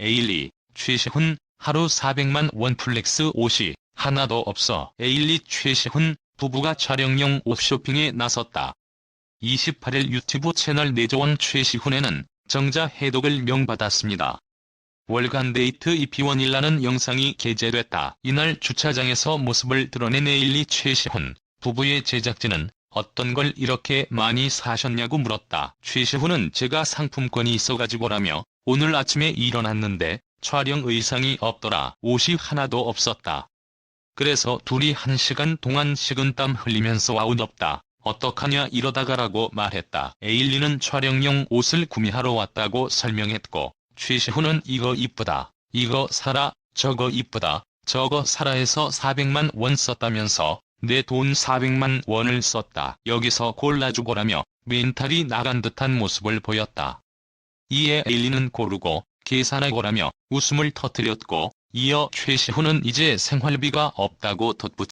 에일리, 최시훈, 하루 400만 원 플렉스 옷이 하나도 없어 에일리 최시훈 부부가 촬영용 옷 쇼핑에 나섰다. 28일 유튜브 채널 내조원 최시훈에는 정자 해독을 명받았습니다. 월간 데이트 이피원이라는 영상이 게재됐다. 이날 주차장에서 모습을 드러낸 에일리 최시훈 부부의 제작진은 어떤 걸 이렇게 많이 사셨냐고 물었다. 최시훈은 제가 상품권이 있어가지고라며 오늘 아침에 일어났는데 촬영 의상이 없더라. 옷이 하나도 없었다. 그래서 둘이 한 시간 동안 식은땀 흘리면서 아웃 없다. 어떡하냐 이러다가라고 말했다. 에일리는 촬영용 옷을 구매하러 왔다고 설명했고 최시훈은 이거 이쁘다. 이거 사라. 저거 이쁘다. 저거 사라 해서 400만 원 썼다면서 내 돈 400만 원을 썼다. 여기서 골라주고라며 멘탈이 나간 듯한 모습을 보였다. 이에 에일리는 고르고 계산하고라며 웃음을 터뜨렸고 이어 최시훈은 이제 생활비가 없다고 덧붙였다.